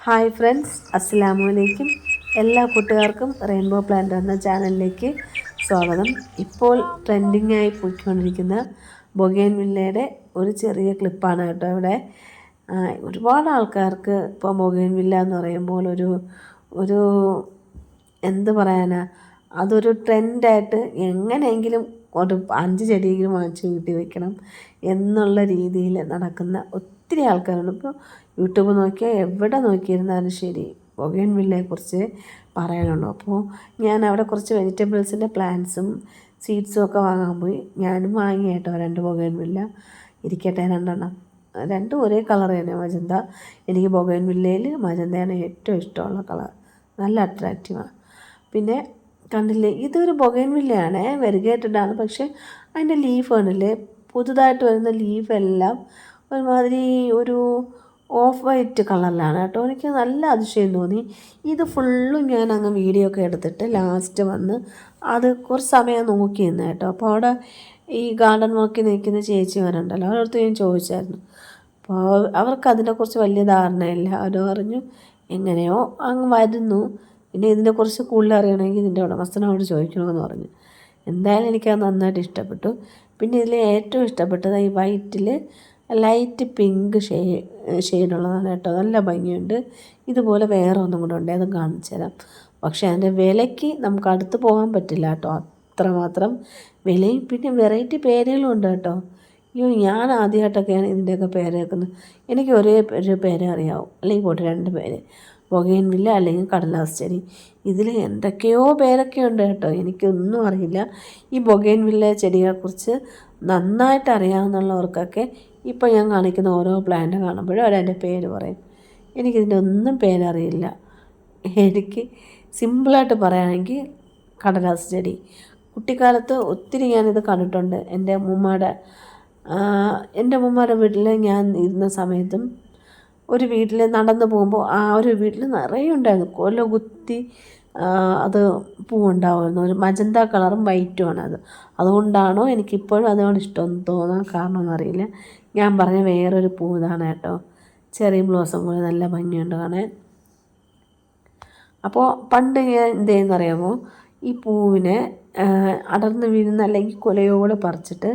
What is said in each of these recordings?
Hi friends അസ്സലാമു അലൈക്കും എല്ലാ കൂട്ടുകാർക്കും റെയിൻബോ പ്ലാന്റ് എന്ന ചാനലിലേക്ക് സ്വാഗതം. ഇപ്പോൾ ട്രെൻഡിങ്ങായി പോയിക്കൊണ്ടിരിക്കുന്ന ബൊഗേൻ വില്ലയുടെ ഒരു ചെറിയ ക്ലിപ്പാണ് കേട്ടോ ഇവിടെ. ഒരുപാട് ആൾക്കാർക്ക് ഇപ്പോൾ ബൊഗേൻ വില്ല എന്ന് പറയുമ്പോൾ ഒരു ഒരു എന്ത് പറയാനാ അതൊരു ട്രെൻഡായിട്ട് എങ്ങനെയെങ്കിലും ഒരു അഞ്ച് ചെടിയെങ്കിലും വാങ്ങിച്ച് വീട്ടിൽ വെക്കണം എന്നുള്ള രീതിയിൽ നടക്കുന്ന ഒത്തിരി ആൾക്കാരുണ്ട്. ഇപ്പോൾ യൂട്യൂബ് നോക്കിയാൽ എവിടെ നോക്കിയിരുന്നാലും ശരി ബൊഗേൻ വില്ലയെക്കുറിച്ച് പറയാനുള്ളൂ അപ്പോൾ ഞാൻ അവിടെ കുറച്ച് വെജിറ്റബിൾസിന്റെ പ്ലാന്റ്സും സീഡ്സും ഒക്കെ വാങ്ങാൻ പോയി. ഞാനും വാങ്ങി കേട്ടോ രണ്ട് ബൊഗേൻ വില്ല. ഇരിക്കട്ടെ രണ്ടെണ്ണം. രണ്ടും ഒരേ കളർ തന്നെ മജന്ത. എനിക്ക് ബൊഗേൻ വില്ലയിൽ മജന്തയാണ് ഏറ്റവും ഇഷ്ടമുള്ള കളർ. നല്ല അട്രാക്റ്റീവാണ് പിന്നെ കണ്ടില്ലേ ഇതൊരു ബൊഗൈൻ വില്ലയാണ് വെരിഗേറ്റഡ് പക്ഷേ അതിന്റെ ലീഫ് കണ്ടില്ലേ പുതുതായിട്ട് വരുന്ന ലീഫെല്ലാം ഒരുമാതിരി ഒരു ഓഫ് വൈറ്റ് കളറിലാണ് കേട്ടോ. എനിക്ക് നല്ല അതിശയം തോന്നി. ഇത് ഫുള്ളും ഞാൻ അങ്ങ് വീഡിയോ ഒക്കെ എടുത്തിട്ട് ലാസ്റ്റ് വന്ന് അത് കുറച്ച് സമയം നോക്കി നിന്ന് കേട്ടോ. അപ്പോൾ അവിടെ ഈ ഗാർഡൻ നോക്കി നിൽക്കുന്ന ചേച്ചിമാരുണ്ടല്ലോ അവരടുത്ത് ഞാൻ ചോദിച്ചായിരുന്നു. അപ്പോൾ അവർക്ക് അതിനെക്കുറിച്ച് വലിയ ധാരണയില്ല. അവർ പറഞ്ഞു എങ്ങനെയോ അങ്ങ് വരുന്നു. പിന്നെ ഇതിനെക്കുറിച്ച് കൂടുതൽ അറിയണമെങ്കിൽ ഇതിന്റെ ഉടമസ്ഥനോട് ചോദിക്കണമെന്ന് പറഞ്ഞു. എന്തായാലും എനിക്കത് നന്നായിട്ട് ഇഷ്ടപ്പെട്ടു. പിന്നെ ഇതിൽ ഏറ്റവും ഇഷ്ടപ്പെട്ടത് ഈ വൈറ്റിൽ ലൈറ്റ് പിങ്ക് ഷേ ഷെയ്ഡുള്ളതാണ് കേട്ടോ. നല്ല ഭംഗിയുണ്ട്. ഇതുപോലെ വേറെ ഒന്നും കൂടെ ഉണ്ട്. അതും കാണിച്ചു തരാം. പക്ഷേ അതിന്റെ വിലയ്ക്ക് നമുക്ക് അടുത്ത് പോകാൻ പറ്റില്ല കേട്ടോ. അത്രമാത്രം വിലയും പിന്നെ വെറൈറ്റി പേരുകളും ഉണ്ട് കേട്ടോ. അയ്യോ ഞാൻ ആദ്യമായിട്ടൊക്കെയാണ് ഇതിന്റെയൊക്കെ പേര് കേൾക്കുന്നത്. എനിക്ക് ഒരേ ഒരു പേര് അറിയാവും. അല്ലെങ്കിൽ പോട്ടെ രണ്ട് പേര്. ബൊഗൈൻ വില്ല അല്ലെങ്കിൽ കടലാസ് ചെടി. ഇതിൽ എന്തൊക്കെയോ പേരൊക്കെ ഉണ്ട് കേട്ടോ. എനിക്കൊന്നും അറിയില്ല. ഈ ബൊഗൈൻ വില്ല ചെടിയെക്കുറിച്ച് നന്നായിട്ട് അറിയാവുന്നവർക്കൊക്കെ ഇപ്പോൾ ഞാൻ കാണിക്കുന്ന ഓരോ പ്ലാന്റ് കാണുമ്പോഴും അവരതിന്റെ പേര് പറയും. എനിക്കിതിന്റെ ഒന്നും പേരറിയില്ല. എനിക്ക് സിമ്പിളായിട്ട് പറയുകയാണെങ്കിൽ കടലാസ് ചെടി. കുട്ടിക്കാലത്ത് ഒത്തിരി ഞാനിത് കണ്ടിട്ടുണ്ട്. എന്റെ ഉമ്മയുടെ എന്റെ ഉമ്മയുടെ വീട്ടിൽ ഞാൻ ഇരുന്ന സമയത്തും ഒരു വീട്ടിൽ നടന്നു പോകുമ്പോൾ ആ ഒരു വീട്ടിൽ നിറയെ ഉണ്ടായിരുന്നു. കൊല കുത്തി അത് പൂവുണ്ടാവുമായിരുന്നു. ഒരു മജന്ത കളറും വൈറ്റുമാണ് അത്. അതുകൊണ്ടാണോ എനിക്കിപ്പോഴും അതിനോട് ഇഷ്ടം തോന്നാൻ കാരണമെന്നറിയില്ല ഞാൻ പറഞ്ഞ വേറൊരു പൂ ഇതാണ് കേട്ടോ. ചെറിയ ബ്ലോസം പോലെ നല്ല ഭംഗിയുണ്ട് കാണാൻ. അപ്പോൾ പണ്ട് ഞാൻ എന്ത് അറിയാമോ ഈ പൂവിനെ അടർന്ന് വീഴുന്ന അല്ലെങ്കിൽ കൊലയോടെ പറിച്ചിട്ട്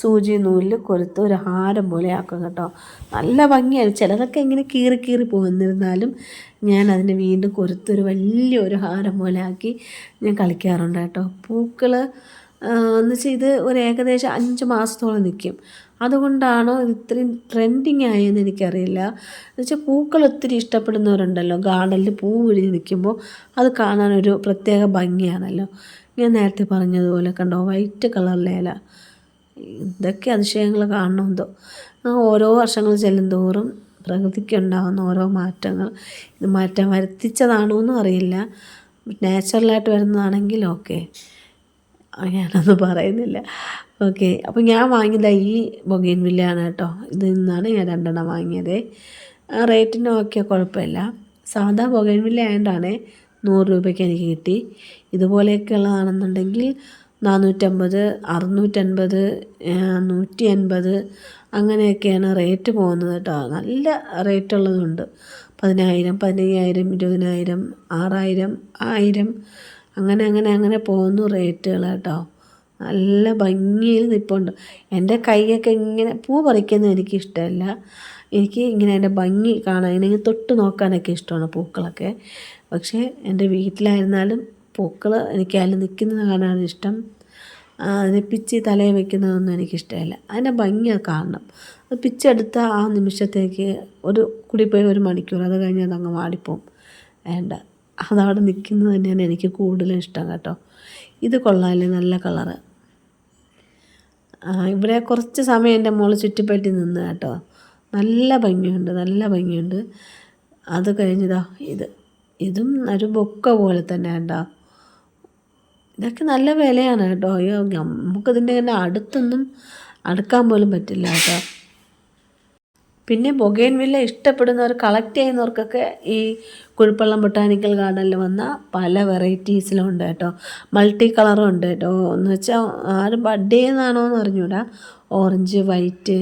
സൂചി നൂലിൽ കൊരുത്ത് ഒരു ഹാരം പോലെ ആക്കും കേട്ടോ. നല്ല ഭംഗിയാണ് ചിലതൊക്കെ ഇങ്ങനെ കീറി കീറി പോകുന്നിരുന്നാലും ഞാൻ അതിനെ വീണ്ടും കൊരുത്തൊരു വലിയ ഒരു ഹാരം പോലെ ആക്കി ഞാൻ കളിക്കാറുണ്ട് കേട്ടോ. പൂക്കൾ എന്ന് വെച്ചാൽ ഇത് ഒരു ഏകദേശം അഞ്ച് മാസത്തോളം നിൽക്കും അതുകൊണ്ടാണോ ഇത് ഇത്രയും ട്രെൻഡിങ് ആയെന്ന് എനിക്കറിയില്ല. എന്ന് വെച്ചാൽ പൂക്കൾ ഒത്തിരി ഇഷ്ടപ്പെടുന്നവരുണ്ടല്ലോ. ഗാർഡനിൽ പൂ വിഴിഞ്ഞ് നിൽക്കുമ്പോൾ അത് കാണാനൊരു പ്രത്യേക ഭംഗിയാണല്ലോ. ഞാൻ നേരത്തെ പറഞ്ഞതുപോലെ കണ്ടോ വൈറ്റ് കളറിലെ ഇല. ഇതൊക്കെ അതിശയങ്ങൾ കാണണമെന്തോ ഓരോ വർഷങ്ങൾ ചെല്ലുന്തോറും പ്രകൃതിക്കുണ്ടാകുന്ന ഓരോ മാറ്റങ്ങൾ. ഇത് മാറ്റം വരുത്തിച്ചതാണോ എന്നും അറിയില്ല നാച്ചുറലായിട്ട് വരുന്നതാണെങ്കിൽ ഓക്കെ ഞാനൊന്നും പറയുന്നില്ല. ഓക്കെ അപ്പോൾ ഞാൻ വാങ്ങിയത് ഈ ബൊഗീൻ വില്ലയാണ് കേട്ടോ. ഇതിൽ നിന്നാണ് ഞാൻ രണ്ടെണ്ണം വാങ്ങിയത്. റേറ്റിന് ഓക്കെ കുഴപ്പമില്ല. സാധാ ബൊഗൈൻ വില്ല ആയതുകൊണ്ടാണ് നൂറ് രൂപയ്ക്ക് എനിക്ക് കിട്ടി. ഇതുപോലെയൊക്കെ ഉള്ളതാണെന്നുണ്ടെങ്കിൽ നാനൂറ്റമ്പത് അറുന്നൂറ്റൻപത് നൂറ്റി അൻപത് അങ്ങനെയൊക്കെയാണ് റേറ്റ് പോകുന്നത് കേട്ടോ. നല്ല റേറ്റ് ഉള്ളതുണ്ട്. പതിനായിരം പതിനയ്യായിരം ഇരുപതിനായിരം ആറായിരം ആയിരം അങ്ങനെ അങ്ങനെ അങ്ങനെ പോകുന്നു റേറ്റുകൾ കേട്ടോ നല്ല ഭംഗിയിൽ നിൽപ്പുണ്ട് എന്റെ കൈയൊക്കെ ഇങ്ങനെ പൂ പറിക്കുന്നത് എനിക്ക് ഇഷ്ടമല്ല എനിക്ക് ഇങ്ങനെ എന്റെ ഭംഗി കാണാൻ ഇങ്ങനെ തൊട്ട് നോക്കാനൊക്കെ ഇഷ്ടമാണ് പൂക്കളൊക്കെ. പക്ഷേ എന്റെ വീട്ടിലായിരുന്നാലും പൂക്കൾ എനിക്ക് നിൽക്കുന്നത് കാണാനാണ് ഇഷ്ടം. അതിനെ പിച്ചി തലയിൽ വെക്കുന്നതൊന്നും എനിക്കിഷ്ടമല്ല. അതിന്റെ ഭംഗിയാണ് കാണണം. അത് പിച്ചെടുത്ത ആ നിമിഷത്തേക്ക് ഒരു കൂടിപ്പോയി ഒരു മണിക്കൂർ അത് കഴിഞ്ഞ് അതങ്ങ് വാടിപ്പോവും. വേണ്ട. അതവിടെ നിൽക്കുന്നത് തന്നെയാണ് എനിക്ക് കൂടുതലും ഇഷ്ടം കേട്ടോ. ഇത് കൊള്ളാമല്ലേ നല്ല കളറ്. ഇവിടെ കുറച്ച് സമയം എന്റെ മോൾ ചുറ്റിപ്പറ്റി നിന്ന് കേട്ടോ. നല്ല ഭംഗിയുണ്ട് നല്ല ഭംഗിയുണ്ട്. അത് കഴിഞ്ഞതാ ഇത്. ഇതും ഒരു ബൊക്ക പോലെ തന്നെ കേട്ടോ. ഇതൊക്കെ നല്ല വിലയാണ് കേട്ടോ. അയ്യോ നമുക്കിതിന്റെ തന്നെ അടുത്തൊന്നും അടുക്കാൻ പോലും പറ്റില്ല കേട്ടോ. പിന്നെ ബൊഗേൻ വില്ല ഇഷ്ടപ്പെടുന്നവർ കളക്ട് ചെയ്യുന്നവർക്കൊക്കെ ഈ കുഴിപ്പള്ളം ബൊട്ടാനിക്കൽ ഗാർഡനിൽ വന്ന പല വെറൈറ്റീസിലും ഉണ്ട് കേട്ടോ. മൾട്ടി കളറും ഉണ്ട് കേട്ടോ. എന്ന് വെച്ചാൽ ആരും ബഡ് ചെയ്യുന്നതാണോ എന്ന് അറിഞ്ഞൂടാ. ഓറഞ്ച് വൈറ്റ്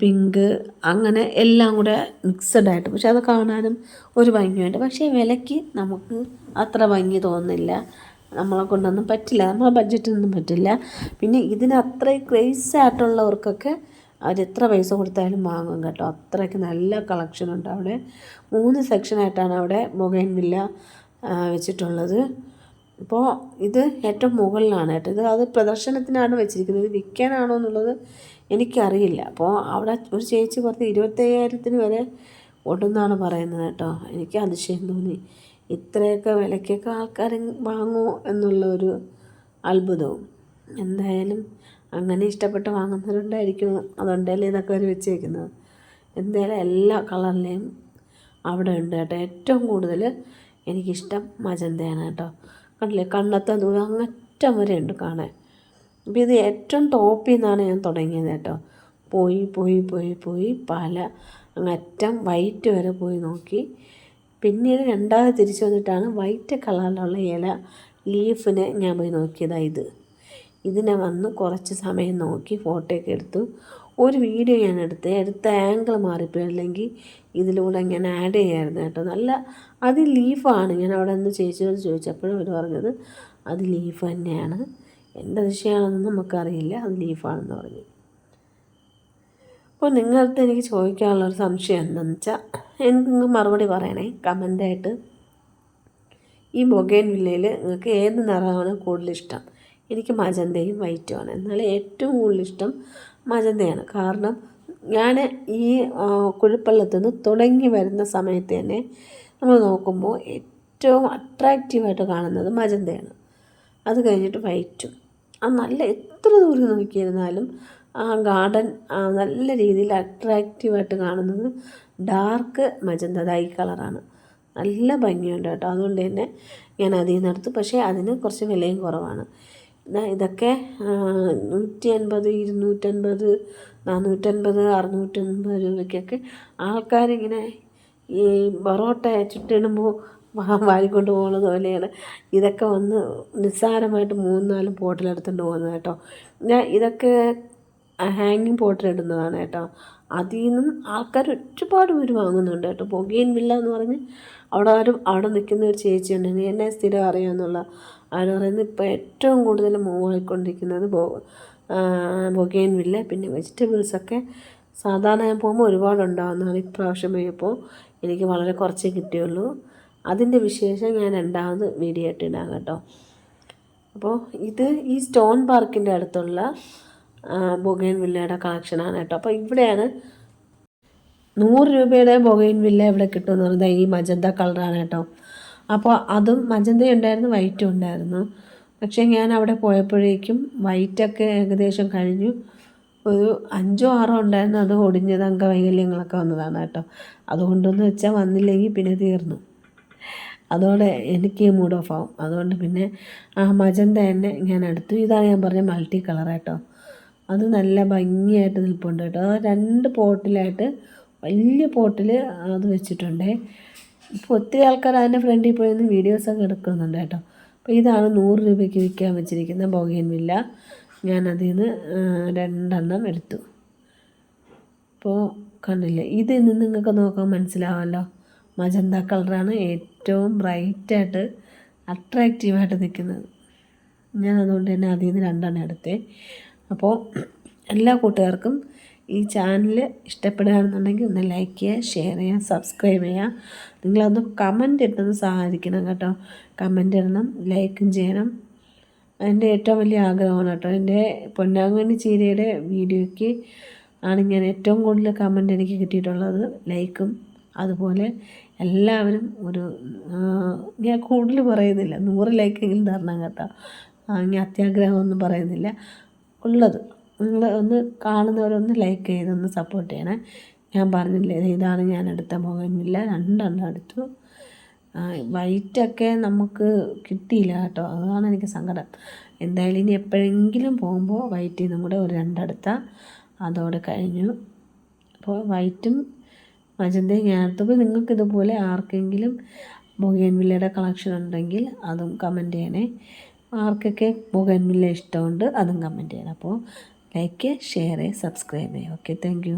പിങ്ക് അങ്ങനെ എല്ലാം കൂടെ മിക്സഡ് ആയിട്ട്. പക്ഷെ അത് കാണാനും ഒരു ഭംഗിയുണ്ട്. പക്ഷേ വിലയ്ക്ക് നമുക്ക് അത്ര ഭംഗി തോന്നുന്നില്ല. നമ്മളെ കൊണ്ടൊന്നും പറ്റില്ല. നമ്മളെ ബഡ്ജറ്റിനൊന്നും പറ്റില്ല. പിന്നെ ഇതിന് അത്രയും ക്രേസ് ആയിട്ടുള്ളവർക്കൊക്കെ അവർ എത്ര പൈസ കൊടുത്താലും വാങ്ങും കേട്ടോ. അത്രയ്ക്ക് നല്ല കളക്ഷൻ ഉണ്ട് അവിടെ. മൂന്ന് സെക്ഷനായിട്ടാണ് അവിടെ മൊഗൈൻ വില്ല വെച്ചിട്ടുള്ളത്. ഇപ്പോൾ ഇത് ഏറ്റവും മുകളിലാണ് കേട്ടോ. ഇത് അത് പ്രദർശനത്തിനാണ് വെച്ചിരിക്കുന്നത്. വിൽക്കാനാണോ എന്നുള്ളത് എനിക്കറിയില്ല. അപ്പോൾ അവിടെ ഒരു ചേച്ചി പറഞ്ഞ് ഇരുപത്തയ്യായിരത്തിന് വരെ ഉണ്ടെന്നാണ് പറയുന്നത് കേട്ടോ. എനിക്ക് അതിശയം തോന്നി. ഇത്രയൊക്കെ വിലയ്ക്കൊക്കെ ആൾക്കാർ വാങ്ങുമോ എന്നുള്ള ഒരു അത്ഭുതവും. എന്തായാലും അങ്ങനെ ഇഷ്ടപ്പെട്ട് വാങ്ങുന്നവരുണ്ടായിരിക്കും. അതുകൊണ്ടല്ലേ ഇതൊക്കെ അവർ വെച്ചേക്കുന്നത്. എന്തായാലും എല്ലാ കളറിലെയും അവിടെ ഉണ്ട് കേട്ടോ. ഏറ്റവും കൂടുതൽ എനിക്കിഷ്ടം മജന്തയാണ് കേട്ടോ. കണ്ടില്ലേ? കണ്ണത്തെ ദൂരം അങ്ങറ്റം വരെ ഉണ്ട് കാണാൻ. അപ്പോൾ ഇത് ഏറ്റവും ടോപ്പിൽ നിന്നാണ് ഞാൻ തുടങ്ങിയത് കേട്ടോ. പോയി പോയി പോയി പോയി പല അങ്ങറ്റം വൈറ്റ് വരെ പോയി നോക്കി. പിന്നീട് രണ്ടാമത് തിരിച്ചു വന്നിട്ടാണ് വൈറ്റ് കളറിലുള്ള ഇല ലീഫിനെ ഞാൻ പോയി നോക്കിയതാണ് ഇത്. ഇതിനെ വന്ന് കുറച്ച് സമയം നോക്കി ഫോട്ടോയൊക്കെ എടുത്തു. ഒരു വീഡിയോ ഞാൻ എടുത്ത്. എടുത്ത ആംഗിൾ മാറിപ്പോയി. അല്ലെങ്കിൽ ഇതിലൂടെ ഞാൻ ആഡ് ചെയ്യായിരുന്നു കേട്ടോ. നല്ല അത് ലീഫാണ് ഞാൻ അവിടെ നിന്ന് ചേച്ചിയോട് ചോദിച്ചപ്പോഴും അവർ പറഞ്ഞത് അത് ലീഫ് തന്നെയാണ്. എന്റെ ദിശയാണെന്ന് നമുക്കറിയില്ല. അത് ലീഫാണെന്ന് പറഞ്ഞു. അപ്പോൾ നിങ്ങളടുത്ത് എനിക്ക് ചോദിക്കാനുള്ളൊരു സംശയം എന്താണെന്ന് വെച്ചാൽ എനിക്ക് മറുപടി പറയണേ. കമന്റായിട്ട് ഈ ബൊഗേൻ വില്ലയിൽ നിങ്ങൾക്ക് ഏത് നിറമാണ് കൂടുതൽ ഇഷ്ടം? എനിക്ക് മജന്തയും വൈറ്റുമാണ്. എന്നാൽ ഏറ്റവും കൂടുതൽ ഇഷ്ടം മജന്തയാണ്. കാരണം ഞാൻ ഈ കുഴിപ്പള്ളത്തു നിന്ന് തുടങ്ങി വരുന്ന സമയത്ത് തന്നെ നമ്മൾ നോക്കുമ്പോൾ ഏറ്റവും അട്രാക്റ്റീവായിട്ട് കാണുന്നത് മജന്തയാണ്. അത് കഴിഞ്ഞിട്ട് വൈറ്റും. ആ നല്ല എത്ര ദൂരം നോക്കിയിരുന്നാലും ആ ഗാർഡൻ നല്ല രീതിയിൽ അട്രാക്റ്റീവായിട്ട് കാണുന്നത് ഡാർക്ക് മജന്ത ഡൈ കളറാണ് നല്ല ഭംഗിയുണ്ട് കേട്ടോ. അതുകൊണ്ട് തന്നെ ഞാൻ അതിൽ നിന്ന് എടുത്തു. പക്ഷേ അതിന് കുറച്ച് വിലയും കുറവാണ്. ഇതൊക്കെ നൂറ്റി അൻപത് ഇരുന്നൂറ്റൻപത് നാനൂറ്റൻപത് അറുന്നൂറ്റൻപത് രൂപയ്ക്കൊക്കെ ആൾക്കാരിങ്ങനെ ഈ പൊറോട്ട ചുട്ടിടുമ്പോൾ വാരിക്കൊണ്ട് പോകുന്നത് പോലെയാണ്. ഇതൊക്കെ വന്ന് നിസ്സാരമായിട്ട് മൂന്ന് നാലും പോട്ടിലെടുത്തുകൊണ്ട് പോകുന്നത് കേട്ടോ. ഞാൻ ഇതൊക്കെ ഹാങ്ങിങ് പോട്ടിലിടുന്നതാണ് കേട്ടോ. അതിൽ നിന്നും ആൾക്കാർ ഒരുപാട് പേര് വാങ്ങുന്നുണ്ട് കേട്ടോ. പുകയിൻ വില്ല എന്ന് പറഞ്ഞ് അവിടെ ആരും അവിടെ നിൽക്കുന്ന ഒരു ചേച്ചിയുണ്ട്. എന്നെ സ്ഥിരം അറിയാമെന്നുള്ള അവർ പറയുന്നത് ഇപ്പോൾ ഏറ്റവും കൂടുതൽ മൂവ് ആയിക്കൊണ്ടിരിക്കുന്നത് ബൊഗെയിൻ വില്ല പിന്നെ വെജിറ്റബിൾസൊക്കെ സാധാരണ ഞാൻ പോകുമ്പോൾ ഒരുപാടുണ്ടാകുന്നതാണ് ഇപ്രാവശ്യം പോയപ്പോൾ എനിക്ക് വളരെ കുറച്ചേ കിട്ടിയുള്ളൂ. അതിന്റെ വിശേഷം ഞാൻ രണ്ടാമത് വീഡിയോ ആയിട്ട് ഇടാം കേട്ടോ. അപ്പോൾ ഇത് ഈ സ്റ്റോൺ പാർക്കിന്റെ അടുത്തുള്ള ബൊഗൈൻ വില്ലയുടെ കളക്ഷനാണ് കേട്ടോ. അപ്പോൾ ഇവിടെയാണ് നൂറ് രൂപയുടെ ബൊഗൈൻ വില്ല ഇവിടെ കിട്ടുമെന്ന് പറയുന്നത്. ഈ മജന്ത കളറാണ് കേട്ടോ. അപ്പോൾ അതും മജന്ത ഉണ്ടായിരുന്നു വൈറ്റും ഉണ്ടായിരുന്നു. പക്ഷേ ഞാൻ അവിടെ പോയപ്പോഴേക്കും വൈറ്റൊക്കെ ഏകദേശം കഴിഞ്ഞു. ഒരു അഞ്ചോ ആറോ ഉണ്ടായിരുന്നു അത് ഒടിഞ്ഞത് അംഗവൈകല്യങ്ങളൊക്കെ വന്നതാണ് കേട്ടോ. അതുകൊണ്ടെന്ന് വെച്ചാൽ വന്നില്ലെങ്കിൽ പിന്നെ തീർന്നു. അതോടെ എനിക്ക് മൂഡ് ഓഫ് ആവും. അതുകൊണ്ട് പിന്നെ ആ മജന്ത തന്നെ ഞാൻ എടുത്തു. ഇതാണ് ഞാൻ പറഞ്ഞ മൾട്ടി കളർ കേട്ടോ അത് നല്ല ഭംഗിയായിട്ട് നിൽപ്പുണ്ട് കേട്ടോ. രണ്ട് പോട്ടിലായിട്ട് വലിയ പോട്ടിൽ അത് വെച്ചിട്ടുണ്ട്. ഇപ്പോൾ ഒത്തിരി ആൾക്കാർ അതിന്റെ ഫ്രണ്ടിൽ പോയി നിന്ന് വീഡിയോസൊക്കെ എടുക്കുന്നുണ്ട് കേട്ടോ. അപ്പോൾ ഇതാണ് നൂറ് രൂപയ്ക്ക് വിൽക്കാൻ വെച്ചിരിക്കുന്ന ബോഗിയൻ വില്ല ഞാൻ അതിൽ നിന്ന് രണ്ടെണ്ണം എടുത്തു. അപ്പോൾ കണ്ടില്ലേ ഇതിൽ നിന്ന് നിങ്ങൾക്ക് നോക്കാൻ മനസ്സിലാവുമല്ലോ മജന്ത കളറാണ് ഏറ്റവും ബ്രൈറ്റായിട്ട് അട്രാക്റ്റീവായിട്ട് നിൽക്കുന്നത്. ഞാൻ അതുകൊണ്ട് തന്നെ അതിൽ നിന്ന് രണ്ടെണ്ണം എടുത്തേ. അപ്പോൾ എല്ലാ കൂട്ടുകാർക്കും ഈ ചാനൽ ഇഷ്ടപ്പെടുകയാണെന്നുണ്ടെങ്കിൽ ഒന്ന് ലൈക്ക് ചെയ്യുക ഷെയർ ചെയ്യുക സബ്സ്ക്രൈബ് ചെയ്യുക. നിങ്ങളൊന്ന് കമന്റ് ഇട്ടൊന്ന് സഹായിക്കണം കേട്ടോ. കമന്റ് ഇടണം ലൈക്കും ചെയ്യണം. എന്റെ ഏറ്റവും വലിയ ആഗ്രഹമാണ് കേട്ടോ. എന്റെ പൊന്നാങ്കണ്ണി ചീരയുടെ വീഡിയോയ്ക്ക് ആണ് ഞാൻ ഏറ്റവും കൂടുതൽ കമന്റ് എനിക്ക് കിട്ടിയിട്ടുള്ളത്. ലൈക്കും അതുപോലെ എല്ലാവരും ഒരു ഞാൻ കൂടുതൽ പറയുന്നില്ല. നൂറ് ലൈക്കെങ്കിലും തരണം കേട്ടോ. ഞാൻ അത്യാഗ്രഹമൊന്നും പറയുന്നില്ല. ഉള്ളത്. നിങ്ങൾ ഒന്ന് കാണുന്നവരൊന്ന് ലൈക്ക് ചെയ്തൊന്ന് സപ്പോർട്ട് ചെയ്യണേ. ഞാൻ പറഞ്ഞില്ലേ ഇതാണ് ഞാൻ എടുത്ത മുഖമില്ല രണ്ടെണ്ണം എടുത്തു. വൈറ്റൊക്കെ നമുക്ക് കിട്ടിയില്ല കേട്ടോ. അതാണ് എനിക്ക് സങ്കടം. എന്തായാലും ഇനി എപ്പോഴെങ്കിലും പോകുമ്പോൾ വൈറ്റിൽ നിന്നും കൂടെ ഒരു രണ്ടെടുത്ത. അതോടെ കഴിഞ്ഞു. അപ്പോൾ വൈറ്റും മജന്തയും ഞാൻ എടുത്തപ്പോൾ നിങ്ങൾക്ക് ഇതുപോലെ ആർക്കെങ്കിലും ബൊഗേൻവില്ലയുടെ കളക്ഷൻ ഉണ്ടെങ്കിൽ അതും കമന്റ് ചെയ്യണേ. ആർക്കൊക്കെ ബൊഗേൻവില്ല ഇഷ്ടമുണ്ട് അതും കമന്റ് ചെയ്യണം. അപ്പോൾ ലൈക്ക് ഷെയർ സബ്സ്ക്രൈബ് ചെയ്യുക ഓക്കെ താങ്ക്